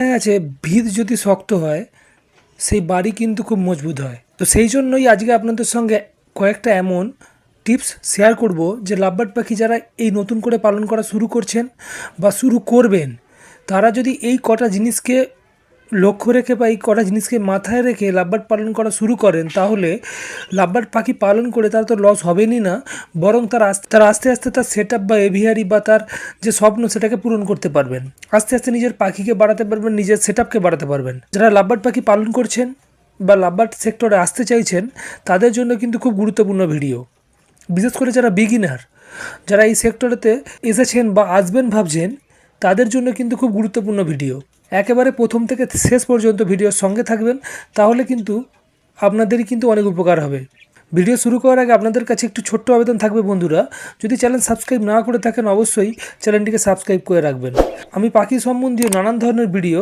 দেখা আছে। ভিত যদি শক্ত হয়, সেই বাড়ি কিন্তু খুব মজবুত হয়। তো সেই জন্যই আজকে আপনাদের সঙ্গে কয়েকটা এমন টিপস শেয়ার করব যে লাভবার্ড পাখি যারা এই নতুন করে পালন করা শুরু করছেন বা শুরু করবেন, তারা যদি এই কটা জিনিসকে লক্ষ্য রেখে বা এই কটা জিনিসকে মাথায় রেখে লাভবার্ড পালন করা শুরু করেন, তাহলে লাভবার্ড পাখি পালন করে তার তো লস হবেনই না, বরং তার আস্তে তার আস্তে আস্তে তার সেট বা এভিয়ারি বা তার যে স্বপ্ন সেটাকে পূরণ করতে পারবেন। আস্তে আস্তে নিজের পাখিকে বাড়াতে পারবেন, নিজের সেট বাড়াতে পারবেন। যারা লাভবার্ড পাখি পালন করছেন বা লাভবার্ড সেক্টরে আসতে চাইছেন, তাদের জন্য কিন্তু খুব গুরুত্বপূর্ণ ভিডিও বিশেষ করে যারা বিগিনার যারা এই সেক্টরেতে এসেছেন বা আসবেন, ভাবছেন, তাদের জন্য কিন্তু খুব গুরুত্বপূর্ণ ভিডিও একেবারে প্রথম থেকে শেষ পর্যন্ত ভিডিওর সঙ্গে থাকবেন, তাহলে কিন্তু আপনাদেরই কিন্তু অনেক উপকার হবে। ভিডিও শুরু করার আগে আপনাদের কাছে একটু ছোট্ট আবেদন থাকবে বন্ধুরা। যদি চ্যানেল সাবস্ক্রাইব না করে থাকেন, অবশ্যই চ্যানেলটিকে সাবস্ক্রাইব করে রাখবেন। আমি পাখি সম্বন্ধীয় নানান ধরনের ভিডিও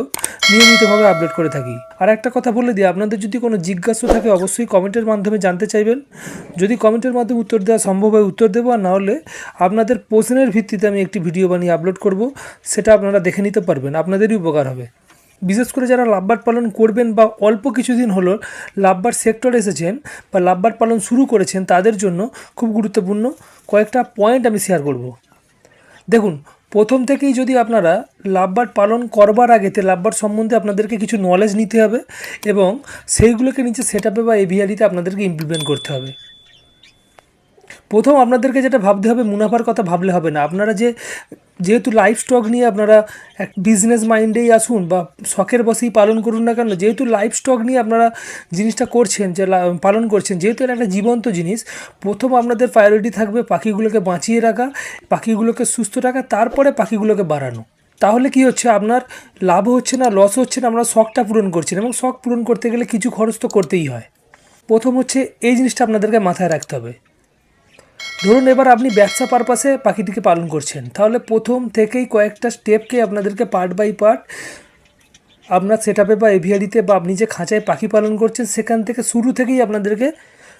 নিয়মিতভাবে আপলোড করে থাকি। আর একটা কথা বলে দিই, আপনাদের যদি কোনো জিজ্ঞাসা থাকে, অবশ্যই কমেন্টের মাধ্যমে জানতে চাইবেন। যদি কমেন্টের মাধ্যমে উত্তর দেওয়া সম্ভব হয়, উত্তর দেবো। আর নাহলে আপনাদের প্রশ্নের ভিত্তিতে আমি একটি ভিডিও বানিয়ে আপলোড করব, সেটা আপনারা দেখে নিতে পারবেন। আপনাদেরই উপকার হবে। বিশেষ করে যারা লাভবার পালন করবেন বা অল্প কিছুদিন হলো লাভবার সেক্টরে এসেছেন বা লাভবার পালন শুরু করেছেন, তাদের জন্য খুব গুরুত্বপূর্ণ কয়েকটা পয়েন্ট আমি শেয়ার করব। দেখুন, প্রথম থেকেই যদি আপনারা লাভবার্ড পালন করবার আগেতে লাভবার্ড সম্বন্ধে আপনাদেরকে কিছু নলেজ নিতে হবে এবং সেইগুলোকে নিচে সেট আপে বা এভিআরিতে আপনাদেরকে ইমপ্লিমেন্ট করতে হবে। প্রথম আপনাদেরকে যেটা ভাবতে হবে, মুনাফার কথা ভাবলে হবে না। আপনারা যে, যেহেতু লাইফ স্টক নিয়ে আপনারা এক বিজনেস মাইন্ডেই আসুন বা শখের বসেই পালন করুন না কেন, যেহেতু লাইফ স্টক নিয়ে আপনারা জিনিসটা করছেন, যে পালন করছেন, যেহেতু এটা একটা জীবন্ত জিনিস, প্রথম আপনাদের প্রায়োরিটি থাকবে পাখিগুলোকে বাঁচিয়ে রাখা, পাখিগুলোকে সুস্থ রাখা, তারপরে পাখিগুলোকে বাড়ানো। তাহলে কি হচ্ছে? আপনার লাভ হচ্ছে না লস হচ্ছে না, আমরা শখটা পূরণ করছেন এবং শখ পূরণ করতে গেলে কিছু খরচ তো করতেই হয়। প্রথম হচ্ছে এই জিনিসটা আপনাদেরকে মাথায় রাখতে হবে। ধরুন এবার আপনি ব্যবসা পারপাসে পাখিটিকে পালন করছেন, তাহলে প্রথম থেকেই কয়েকটা স্টেপকে আপনাদেরকে পার্ট বাই পার্ট আপনার সেট বা এভিয়ারিতে বা আপনি যে খাঁচায় পাখি পালন করছেন, সেখান থেকে শুরু থেকেই আপনাদেরকে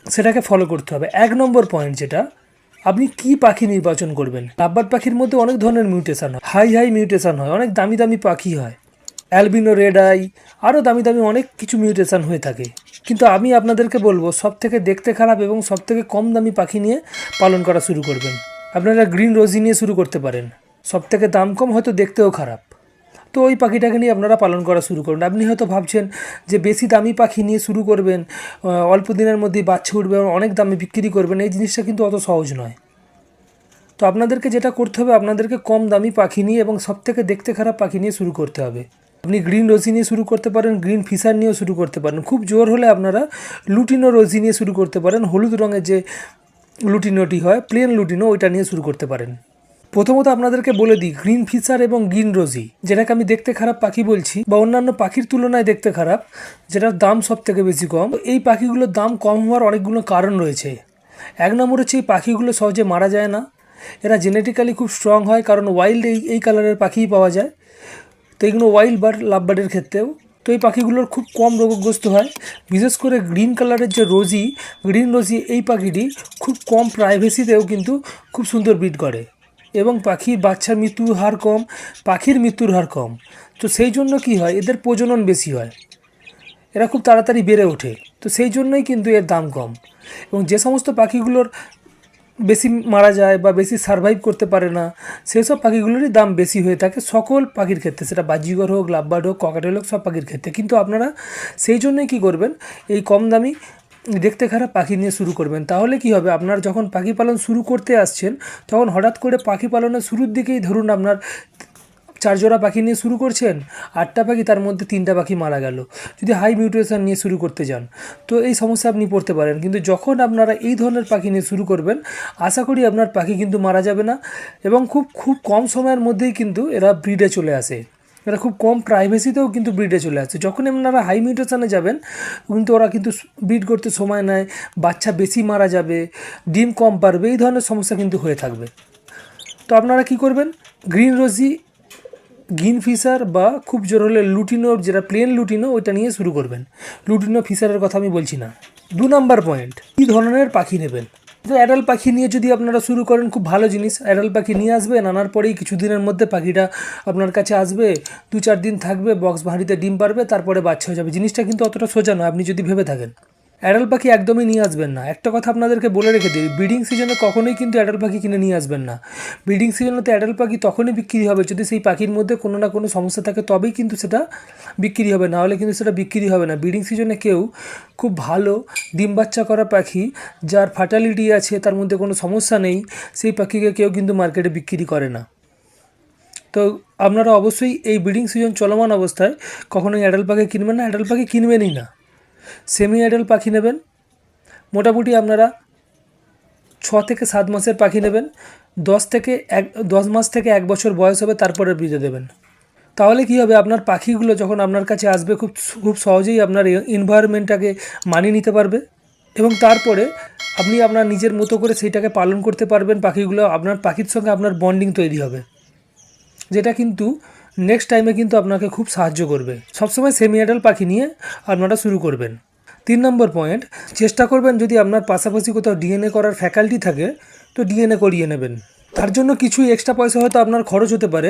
সেটাকে ফলো করতে হবে। এক নম্বর পয়েন্ট যেটা, আপনি কি পাখি নির্বাচন করবেন? লাভবার্ড পাখির মধ্যে অনেক ধরনের মিউটেশন হয় হাই হাই মিউটেশন হয়, অনেক দামি দামি পাখি হয়। অ্যালবিনো রেড আই, আরও দামি দামি অনেক কিছু মিউটেশান হয়ে থাকে। কিন্তু আমি আপনাদেরকে বলব সব থেকে দেখতে খারাপ এবং সব থেকে কম দামি পাখি নিয়ে পালন করা শুরু করবেন। আপনারা গ্রিন রোজি নিয়ে শুরু করতে পারেন। সব থেকে দাম কম হয়তো দেখতেও খারাপ। তো ওই পাখিটাকে নিয়ে আপনারা পালন করা শুরু করুন। আপনি হয়তো ভাবছেন যে বেশি দামি পাখি নিয়ে শুরু করবেন অল্প দিনের মধ্যেই বাচ্চা উঠবে, অনেক দামে বিক্রি করবেন, এই জিনিসটা কিন্তু অত সহজ নয়। তো আপনাদেরকে যেটা করতে হবে, আপনাদেরকে কম দামি পাখি নিয়ে এবং সব থেকে দেখতে খারাপ পাখি নিয়ে শুরু করতে হবে। আপনি গ্রিন রোজি নিয়ে শুরু করতে পারেন গ্রিন ফিশার নিয়েও শুরু করতে পারেন। খুব জোর হলে আপনারা লুটিনো রোজি নিয়ে শুরু করতে পারেন, হলুদ রঙের যে লুটিনোটি হয় প্লেন লুটিনো, ওইটা নিয়ে শুরু করতে পারেন। প্রথমত আপনাদেরকে বলে দিই গ্রিন ফিশার এবং গ্রিন রোজি যেটাকে আমি দেখতে খারাপ পাখি বলছি, বা অন্যান্য পাখির তুলনায় দেখতে খারাপ, যেটার দাম সব থেকে বেশি কম। এই পাখিগুলোর দাম কম হওয়ার অনেকগুলো কারণ রয়েছে। এক নম্বর হচ্ছে, এই পাখিগুলো সহজে মারা যায় না। এরা জেনেটিক্যালি খুব স্ট্রং হয়, কারণ ওয়াইল্ড এই এই কালারের পাখিই পাওয়া যায়। তো এগুলো ওয়াইল্ড বার্ড লাভ বার্ডের ক্ষেত্রেও। তো এই পাখিগুলোর খুব কম রোগগ্রস্ত হয়। বিশেষ করে গ্রিন কালারের যে রোজি গ্রিন রোজি এই পাখিটি খুব কম প্রাইভেসিতেও কিন্তু খুব সুন্দর ব্রিড করে। এবং পাখির বাচ্চার মৃত্যুর হার কম, পাখির মৃত্যুর হার কম। তো সেই জন্য কি হয়, এদের প্রজনন বেশি হয়। এরা খুব তাড়াতাড়ি বেড়ে ওঠে। তো সেই জন্যই কিন্তু এর দাম কম। এবং যে সমস্ত পাখিগুলোর বেশি মারা যায় বা বেশি সারভাইভ করতে পারে না, সেসব পাখিগুলোরই দাম বেশি হয়ে থাকে সকল পাখির ক্ষেত্রে। সেটা বাজিগর হোক, লাভবার্ড হোক, ককাটেল হোক, সব পাখির ক্ষেত্রে। কিন্তু আপনারা সেই জন্যই কী করবেন, এই কম দামি দেখতে খারাপ পাখি নিয়ে শুরু করবেন। তাহলে কি হবে? আপনার যখন পাখি পালন শুরু করতে আসছেন, তখন হঠাৎ করে পাখি পালনের শুরুর দিকেই ধরুন আপনার চার জোড়া পাখি নিয়ে শুরু করছেন, আটটা পাখি তার মধ্যে তিনটা পাখি মারা গেল। যদি হাই মিউটেশন নিয়ে শুরু করতে যান, তো এই সমস্যা আপনি পড়তে পারেন। কিন্তু যখন আপনারা এই ধরনের পাখি নিয়ে শুরু করবেন, আশা করি আপনার পাখি কিন্তু মারা যাবে না এবং খুব খুব কম সময়ের মধ্যেই কিন্তু এরা ব্রিডে চলে আসে। এরা খুব কম প্রাইভেসিতেও কিন্তু ব্রিডে চলে আসে। যখন আপনারা হাই মিউটেশনে যাবেন, কিন্তু ওরা কিন্তু ব্রিড করতে সময় নেয়, বাচ্চা বেশি মারা যাবে, ডিম কম পারবে, এই ধরনের সমস্যা কিন্তু হয়ে থাকবে। তো আপনারা কি করবেন? গ্রিন রোজি গ্রিন ফিশার বা খুব জোর হলে লুটিনো, যেটা প্লেন লুটিনো, ওইটা নিয়ে শুরু করবেন। লুটিনো ফিশারের কথা আমি বলছি না। দু নাম্বার পয়েন্ট কী ধরনের পাখি নেবেন? তো অ্যাডাল পাখি নিয়ে যদি আপনারা শুরু করেন, খুব ভালো জিনিস। অ্যাডাল পাখি নিয়ে আসবেন, আনার পরেই কিছুদিনের মধ্যে পাখিটা আপনার কাছে আসবে দু চার দিন থাকবে বক্স ভাঁড়িতে ডিম পারবে তারপরে বাচ্চা হয়ে যাবে। জিনিসটা কিন্তু অতটা সোজা নয়, আপনি যদি ভেবে থাকেন। অ্যাডাল পাখি একদমই নিয়ে আসবেন না। একটা কথা আপনাদেরকে বলে রেখে দিই ব্রিডিং সিজনে কখনোই কিন্তু অ্যাডাল পাখি কিনে নিয়ে আসবেন না। ব্রিডিং সিজনে তো অ্যাডাল পাখি তখনই বিক্রি হবে যদি সেই পাখির মধ্যে কোনো না কোনো সমস্যা থাকে, তবেই কিন্তু সেটা বিক্রি হবে না হলে কিন্তু সেটা বিক্রি হবে না। ব্রিডিং সিজনে কেউ খুব ভালো ডিম বাচ্চা করা পাখি যার ফার্টালিটি আছে, তার মধ্যে কোনো সমস্যা নেই, সেই পাখিকে কেউ কিন্তু মার্কেটে বিক্রি করে না। তো আপনারা অবশ্যই এই ব্রিডিং সিজন চলমান অবস্থায় কখনোই অ্যাডাল পাখি কিনবেন না অ্যাডাল পাখি কিনবেনই না। সেমি অ্যাডাল পাখি নেবেন। মোটামুটি আপনারা ছ থেকে সাত মাসের পাখি নেবেন। দশ থেকে এক, দশ মাস থেকে এক বছর বয়স হবে তারপরে বিদে দেবেন। তাহলে কী হবে, আপনার পাখিগুলো যখন আপনার কাছে আসবে, খুব খুব সহজেই আপনার এনভায়রনমেন্টটাকে মানিয়ে নিতে পারবে। এবং তারপরে আপনি আপনার নিজের মতো করে সেইটাকে পালন করতে পারবেন, পাখিগুলো আপনার, পাখির সঙ্গে আপনার বন্ডিং তৈরি হবে। যেটা কিন্তু নেক্সট টাইমে কিন্তু আপনাকে খুব সাহায্য করবে। সবসময় সেমি অ্যাডাল পাখি নিয়ে আপনারা শুরু করবেন। তিন নম্বর পয়েন্ট চেষ্টা করবেন যদি আপনার পাশাপাশি কোথাও ডিএনএ করার ফ্যাকাল্টি থাকে, তো ডিএনএ করিয়ে নেবেন। তার জন্য কিছু এক্সট্রা পয়সা হয়তো আপনার খরচ হতে পারে।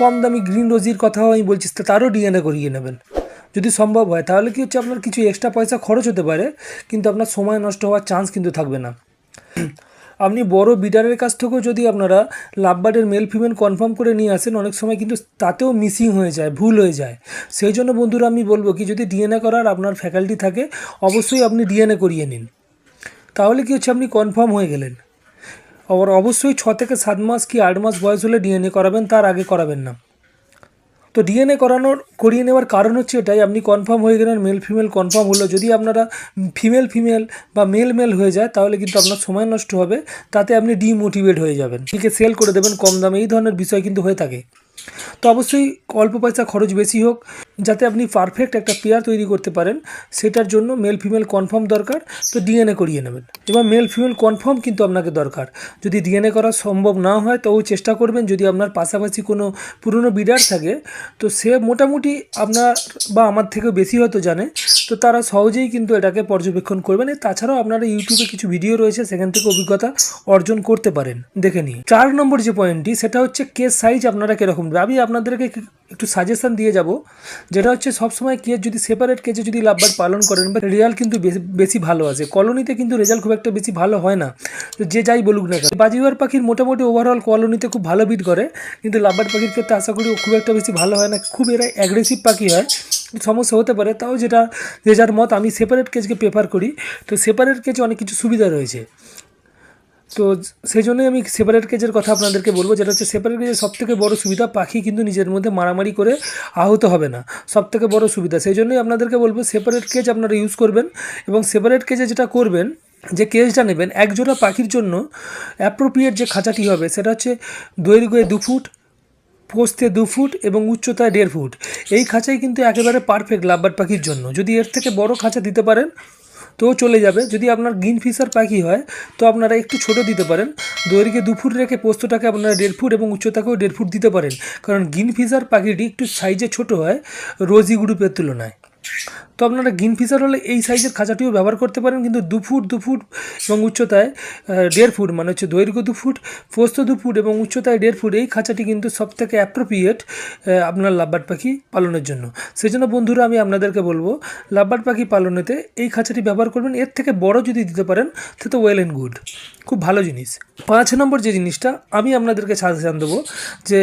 কম দামি গ্রিন রোজির কথাও আমি বলছি তারও ডিএনএ করিয়ে নেবেন। যদি সম্ভব হয়, তাহলে কি হচ্ছে আপনার কিছু এক্সট্রা পয়সা খরচ হতে পারে, কিন্তু আপনার সময় নষ্ট হওয়ার চান্স কিন্তু থাকবে না। আপনি বড় বিডারের কাছ থেকেও যদি আপনারা লাভবার্ডের মেল ফিমেল কনফার্ম করে নিয়ে আসেন, অনেক সময় কিন্তু তাতেও মিসিং হয়ে যায়, ভুল হয়ে যায়। সেই জন্য বন্ধুরা আমি বলব কি, যদি ডিএনএ করার আপনার ফ্যাকাল্টি থাকে, অবশ্যই আপনি ডিএনএ করিয়ে নিন। তাহলে কি হচ্ছে, আপনি কনফার্ম হয়ে গেলেন। আবার অবশ্যই ছ থেকে সাত মাস কি আট মাস বয়স হলে ডিএনএ করাবেন, তার আগে করাবেন না। তো ডিএনএ করানোর, করিয়ে নেওয়ার কারণ হচ্ছে এটাই। আপনি কনফার্ম হয়ে গেলেন মেল ফিমেল কনফার্ম হলো। যদি আপনারা ফিমেল ফিমেল বা মেল মেল হয়ে যায়, তাহলে কিন্তু আপনার সময় নষ্ট হবে। তাতে আপনি ডিমোটিভেট হয়ে যাবেন। ঠিক সেল করে দেবেন কম দামে। এই ধরনের বিষয় কিন্তু হয়ে থাকে। তো অবশ্যই অল্প পয়সা খরচ বেশি হোক, যাতে আপনি পারফেক্ট একটা পেয়ার তৈরি করতে পারেন। সেটার জন্য মেল ফিমেল কনফার্ম দরকার। তো ডিএনএ করিয়ে নেবেন। এবার মেল ফিমেল কনফার্ম কিন্তু আপনাকে দরকার। যদি ডিএনএ করা সম্ভব না হয়, তবু চেষ্টা করবেন। যদি আপনার পাশাপাশি কোনো পুরনো বিডার থাকে, তো সে মোটামুটি আপনার বা আমার থেকেও বেশি হয়তো জানে। তো তারা সহজেই কিন্তু এটাকে পর্যবেক্ষণ করবেন। তাছাড়াও আপনারা ইউটিউবে কিছু ভিডিও রয়েছে, সেখান থেকে অভিজ্ঞতা অর্জন করতে পারেন। দেখে নিয়ে চার নম্বর যে পয়েন্টটি সেটা হচ্ছে কেস সাইজ আপনারা কীরকম আমি আপনাদেরকে একটু সাজেশন দিয়ে যাব। যেটা হচ্ছে, সবসময় কেজ যদি সেপারেট কেজে যদি লাভবার পালন করেন বা রেজাল্ট কিন্তু বেশি ভালো আসে কলোনিতে কিন্তু রেজাল্ট খুব একটা বেশি ভালো হয় না। যে যাই বলুক না কেন বাজিবার পাখির মোটামুটি ওভারঅল কলোনিতে খুব ভালো বিট করে, কিন্তু লাভবার পাখির ক্ষেত্রে আশা করি খুব একটা বেশি ভালো হয় না। খুব এরা অ্যাগ্রেসিভ পাখি হয়। সমস্যা হতে পারে, তাও যেটা যে যার মত আমি সেপারেট কেজকে প্রেফার করি। তো সেপারেট কেজে অনেক কিছু সুবিধা রয়েছে। তো সেই জন্যই আমি সেপারেট কেজের কথা আপনাদেরকে বলব, যেটা হচ্ছে সেপারেট কেজের সবথেকে বড় সুবিধা পাখি কিন্তু নিজের মধ্যে মারামারি করে আহত হবে না, সবথেকে বড় সুবিধা। সেই জন্যই আপনাদেরকে বলব সেপারেট কেজ আপনারা ইউজ করবেন এবং সেপারেট কেজে যেটা করবেন, যে কেজটা নেবেন, একজোড়া পাখির জন্য অ্যাপ্রোপ্রিয়েট যে খাঁচাটি হবে, সেটা হচ্ছে দৈর্ঘ্যে দু ফুট, পোস্তে দু ফুট এবং উচ্চতায় দেড় ফুট। এই খাঁচাই কিন্তু একেবারে পারফেক্ট লাভবার পাখির জন্য। যদি এর থেকে বড় খাঁচা দিতে পারেন তো চলে যাবে। যদি আপনার গ্রিন ফিশার পাখি হয়, তো আপনারা একটু ছোট দিতে পারেন। দৈর্ঘ্যে দু ফুট রেখে পোস্তটাকে আপনারা দেড় ফুট এবং উচ্চতাকেও দেড় ফুট দিতে পারেন। কারণ গ্রিন ফিশার পাখিটি একটু সাইজে ছোট হয়, রোজি গ্রুপের তুলনায়। তো আপনারা গ্রিন ফিশার হলে এই সাইজের খাঁচাটিও ব্যবহার করতে পারেন, কিন্তু দু ফুট দু ফুট এবং উচ্চতায় দেড় ফুট মানে হচ্ছে দৈর্ঘ্য দু ফুট, পোস্ত দু ফুট এবং উচ্চতায় দেড় ফুট, এই খাঁচাটি কিন্তু সব থেকে অ্যাপ্রোপ্রিয়েট আপনার লাভবার্ড পাখি পালনের জন্য। সেই জন্য বন্ধুরা, আমি আপনাদেরকে বলব লাভবার্ড পাখি পালনেতে এই খাঁচাটি ব্যবহার করবেন, এর থেকে বড় যদি দিতে পারেন, সে তো ওয়েল অ্যান্ড গুড খুব ভালো জিনিস। পাঁচ নম্বর যে জিনিসটা আমি আপনাদেরকে সাজেশান দেবো, যে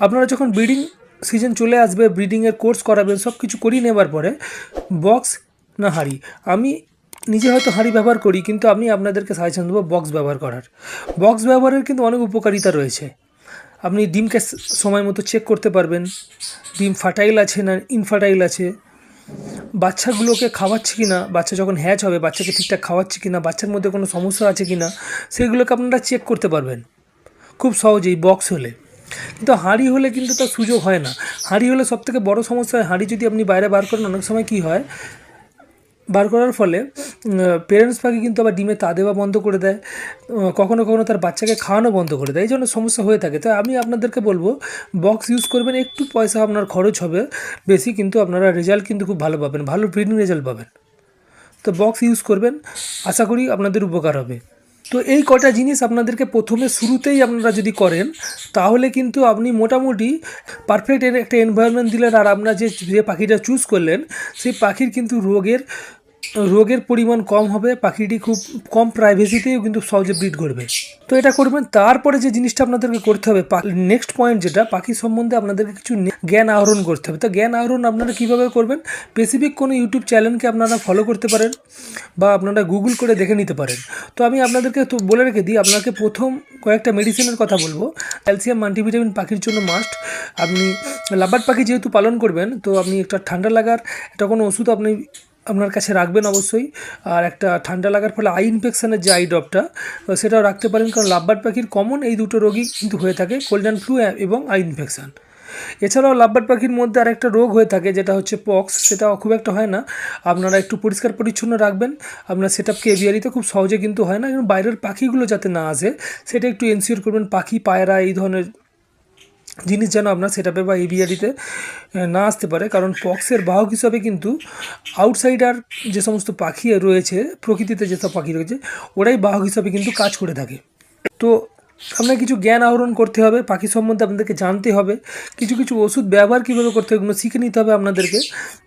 আপনারা যখন ব্রিডিং সিজন চলে আসবে ব্রিডিংয়ের কোর্স করাবেন সব কিছু করিয়ে নেবার পরে বক্স না হাঁড়ি। আমি নিজে হয়তো হাঁড়ি ব্যবহার করি, কিন্তু আমি আপনাদেরকে সাজেশন দেবো বক্স ব্যবহার করার। বক্স ব্যবহারের কিন্তু অনেক উপকারিতা রয়েছে। আপনি ডিমকে সময় মতো চেক করতে পারবেন। ডিম ফার্টাইল আছে না ইনফার্টাইল আছে? বাচ্চাগুলোকে খাওয়াচ্ছে কি না বাচ্চা যখন হ্যাচ হবে, বাচ্চাকে ঠিকঠাক খাওয়াচ্ছে কি না বাচ্চার মধ্যে কোনো সমস্যা আছে কি না সেগুলোকে আপনারা চেক করতে পারবেন। খুব সহজেই বক্স হলে। কিন্তু হাঁড়ি হলে কিন্তু তার সুযোগ হয় না। হাঁড়ি হলে সব থেকে বড়ো সমস্যা হয় হাঁড়ি যদি আপনি বাইরে বার করেন, অনেক সময় কী হয়, বার করার ফলে পেরেন্টস পাখি কিন্তু আবার ডিমে তা দেওয়া বন্ধ করে দেয় কখনো কখনো তার বাচ্চাকে খাওয়ানো বন্ধ করে দেয়, এই জন্য সমস্যা হয়ে থাকে। তাই আমি আপনাদেরকে বলব বক্স ইউজ করবেন, একটু পয়সা আপনার খরচ হবে, বেশি কিন্তু আপনারা রেজাল্ট কিন্তু খুব ভালো পাবেন, ভালো ব্রিডিং রেজাল্ট পাবেন। তো বক্স ইউজ করবেন, আশা করি আপনাদের উপকার হবে। তো এই কটা জিনিস আপনাদেরকে প্রথমে শুরুতেই আপনারা যদি করেন, তাহলে কিন্তু আপনি মোটামুটি পারফেক্ট একটা এনভায়রনমেন্ট দিলেন আর আপনার যে যে পাখিটা চুজ করলেন, সেই পাখির কিন্তু রোগের রোগের পরিমাণ কম হবে, পাখিটি খুব কম প্রাইভেসিতেও কিন্তু সহজে ব্রিড করবে। তো এটা করবেন, তারপরে যে জিনিসটা আপনাদেরকে করতে হবে নেক্সট পয়েন্ট যেটা, পাখি সম্বন্ধে আপনাদেরকে কিছু জ্ঞান আহরণ করতে হবে। তো জ্ঞান আহরণ আপনারা কীভাবে করবেন? স্পেসিফিক কোনো ইউটিউব চ্যানেলকে আপনারা ফলো করতে পারেন বা আপনারা গুগল করে দেখে নিতে পারেন। তো আমি আপনাদেরকে তো বলে রেখে দিই, আপনাকে প্রথম কয়েকটা মেডিসিনের কথা বলব। ক্যালসিয়াম মাল্টিভিটামিন পাখির জন্য মাস্ট আপনি লাবার্ড পাখি যেহেতু পালন করবেন, তো আপনি একটা ঠান্ডা লাগার, একটা কোনো ওষুধ আপনি আপনার কাছে রাখবেন অবশ্যই। আর একটা ঠান্ডা লাগার ফলে আই ইনফেকশানের যে আই ড্রপটা সেটাও রাখতে পারেন, কারণ লাভবার্ড পাখির কমন এই দুটো রোগই কিন্তু হয়ে থাকে কোল্ড অ্যান্ড ফ্লু এবং আই ইনফেকশান এছাড়াও লাভবার্ড পাখির মধ্যে আরেকটা রোগ হয়ে থাকে, যেটা হচ্ছে পক্স সেটা খুব একটা হয় না। আপনারা একটু পরিষ্কার পরিচ্ছন্ন রাখবেন। আপনার সেট আপকে এভিয়ারিতে খুব সহজে কিন্তু হয় না বাইরের পাখিগুলো যাতে না আসে, সেটা একটু এনশিওর করবেন, পাখি, পায়রা, এই ধরনের জিনিস যেন আপনার সেটাপে বা এবিআরিতে না আসতে পারে। কারণ পক্সের বাহক হিসাবে কিন্তু আউটসাইডার যে সমস্ত পাখি রয়েছে, প্রকৃতিতে যেসব পাখি রয়েছে, ওরাই বাহক হিসাবে কিন্তু কাজ করে থাকে। তো আপনার কিছু জ্ঞান আহরণ করতে হবে, পাখি সম্বন্ধে আপনাদেরকে জানতে হবে, কিছু কিছু ওষুধ ব্যবহার কীভাবে করতে হবে এগুলো শিখে নিতে হবে আপনাদেরকে।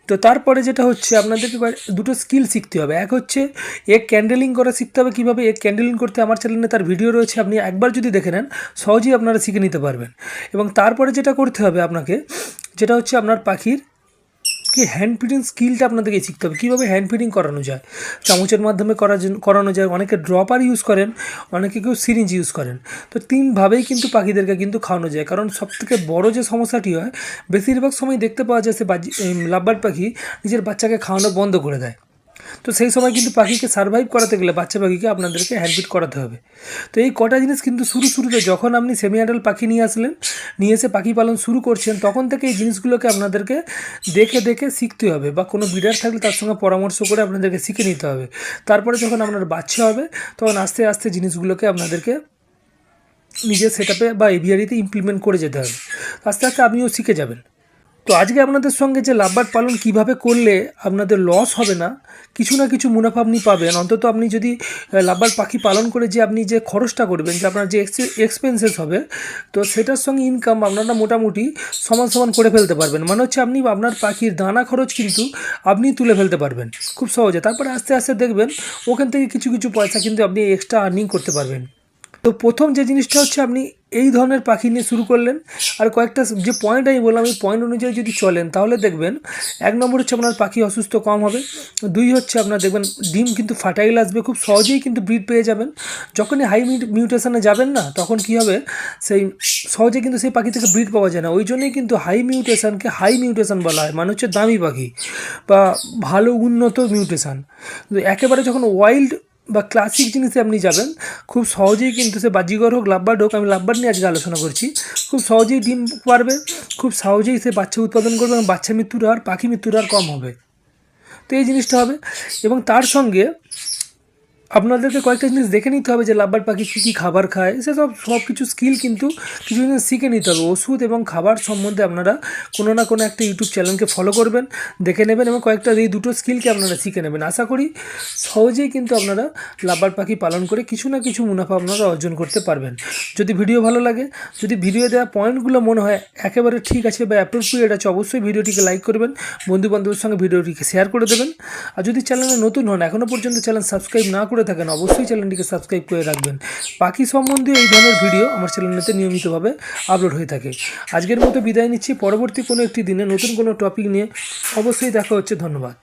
তো তারপরে যেটা হচ্ছে, আপনাদেরকে দুটো স্কিল শিখতে হবে। এক হচ্ছে এক ক্যান্ডেলিং করা শিখতে হবে, কীভাবে এক ক্যান্ডেলিং করতে আমার চ্যানেলে তার ভিডিও রয়েছে, আপনি একবার যদি দেখে নেন, সহজেই আপনারা শিখে নিতে পারবেন। এবং তারপরে যেটা করতে হবে আপনাকে, যেটা হচ্ছে আপনার পাখির কি হ্যান্ড ফিডিং স্কিলটা আপনাদেরকে শিখতে হবে। কীভাবে হ্যান্ড ফিডিং করানো যায়? চামচের মাধ্যমে করা করানো যায়। অনেকে ড্রপার ইউজ করেন, অনেকে কেউ সিরিঞ্জ ইউজ করেন। তো তিনভাবেই কিন্তু পাখিদেরকে কিন্তু খাওয়ানো যায়। কারণ সবথেকে বড় যে সমস্যাটি হয়, বেশিরভাগ সময় দেখতে পাওয়া যায় সে বাজি লাভবার্ড পাখি নিজের বাচ্চাকে খাওয়ানো বন্ধ করে দেয়। তো সেই সময় কিন্তু পাখিকে সার্ভাইভ করাতে গেলে বাচ্চা পাখিকে আপনাদেরকে হ্যান্ডফিট করাতে হবে। তো এই কটা জিনিস কিন্তু শুরু শুরুতে যখন আপনি সেমি অ্যাডাল্ট পাখি নিয়ে আসলেন, নিয়ে এসে পাখি পালন শুরু করছেন, তখন থেকে এই জিনিসগুলোকে আপনাদেরকে দেখে দেখে শিখতে হবে বা কোনো বিডার থাকলে তার সঙ্গে পরামর্শ করে আপনাদেরকে শিখে নিতে হবে। তারপরে যখন আপনার বাচ্চা হবে, তখন আস্তে আস্তে জিনিসগুলোকে আপনাদেরকে নিজের সেট বা এভিয়ারিতে ইমপ্লিমেন্ট করে যেতে হবে। আস্তে আস্তে আপনিও শিখে যাবেন। তো আজকে আপনাদের সঙ্গে যে লাভবার্ড পালন কীভাবে করলে আপনাদের লস হবে না, কিছু না কিছু মুনাফা আপনি পাবেন। অন্তত আপনি যদি লাভবার্ড পাখি পালন করে যে আপনি যে খরচটা করবেন, যে আপনার যে এক্সপেন্সেস হবে, তো সেটার সঙ্গে ইনকাম আপনারা মোটামুটি সমান সমান করে ফেলতে পারবেন। মানে হচ্ছে আপনি আপনার পাখির দানা খরচ কিন্তু আপনি তুলে ফেলতে পারবেন খুব সহজে। তারপরে আস্তে আস্তে দেখবেন ওখান থেকে কিছু কিছু পয়সা কিন্তু আপনি এক্সট্রা আর্নিং করতে পারবেন। তো প্রথম যে জিনিসটা হচ্ছে আপনি এই ধরনের পাখি নিয়ে শুরু করলেন। আর কয়েকটা যে পয়েন্ট আমি বললাম এই পয়েন্ট অনুযায়ী যদি চলেন তাহলে দেখবেন এক নম্বর হচ্ছে আপনার পাখি অসুস্থ কম হবে। দুই হচ্ছে আপনার দেখবেন ডিম কিন্তু ফার্টাইল আসবে খুব সহজেই কিন্তু ব্রিড পেয়ে যাবেন। যখনই হাই মিউটেশনে যাবেন না তখন কি হবে? সেই সহজে কিন্তু সেই পাখি থেকে ব্রিড পাওয়া যায় না। ওই জন্যই কিন্তু হাই মিউটেশনকে হাই মিউটেশন বলা হয় মানে হচ্ছে দামি পাখি বা ভালো উন্নত মিউটেশন একেবারে যখন ওয়াইল্ড বা ক্লাসিক জিনিসে আপনি যাবেন, খুব সহজেই কিন্তু সে বাজিগর হোক লাভবার্ড হোক, আমি লাভবার্ড নিয়ে আজকে আলোচনা করছি। খুব সহজেই ডিম পারবে, খুব সহজেই সে বাচ্চা উৎপাদন করবে এবং বাচ্চা মৃত্যুর হার, পাখি মৃত্যুর হার কম হবে। তো এই জিনিসটা হবে এবং তার সঙ্গে আপনাদেরকে কয়েকটা জিনিস দেখে নিতে হবে যে লাভবার্ড পাখি কী কী খাবার খায়। সেসব সব কিছু স্কিল কিন্তু কিছু জিনিস শিখে নিতে হবে। ওষুধ এবং খাবার সম্বন্ধে আপনারা কোনো না কোনো একটা ইউটিউব চ্যানেলকে ফলো করবেন, দেখে নেবেন এবং কয়েকটা এই দুটো স্কিলকে আপনারা শিখে নেবেন। আশা করি সহজেই কিন্তু আপনারা লাভবার্ড পাখি পালন করে কিছু না কিছু মুনাফা আপনারা অর্জন করতে পারবেন। যদি ভিডিও ভালো লাগে, যদি ভিডিও দেওয়া পয়েন্টগুলো মনে হয় একেবারে ঠিক আছে বা অ্যাপ্রোপ্রিয়েট আছে, অবশ্যই ভিডিওটিকে লাইক করবেন বন্ধু বান্ধবের সঙ্গে ভিডিওটিকে শেয়ার করে দেবেন। আর যদি চ্যানেলে নতুন হন এখনও পর্যন্ত চ্যানেল সাবস্ক্রাইব না করে থাকেন, অবশ্যই চ্যানেলটিকে সাবস্ক্রাইব করে রাখবেন। পাখি সম্বন্ধে এই ধরনের ভিডিও আমার চ্যানেলেতে নিয়মিতভাবে আপলোড হয়ে থাকে। আজকের মতো বিদায় নিচ্ছি। পরবর্তী কোনো একটি দিনে নতুন কোনো টপিক নিয়ে অবশ্যই দেখা হচ্ছে। ধন্যবাদ।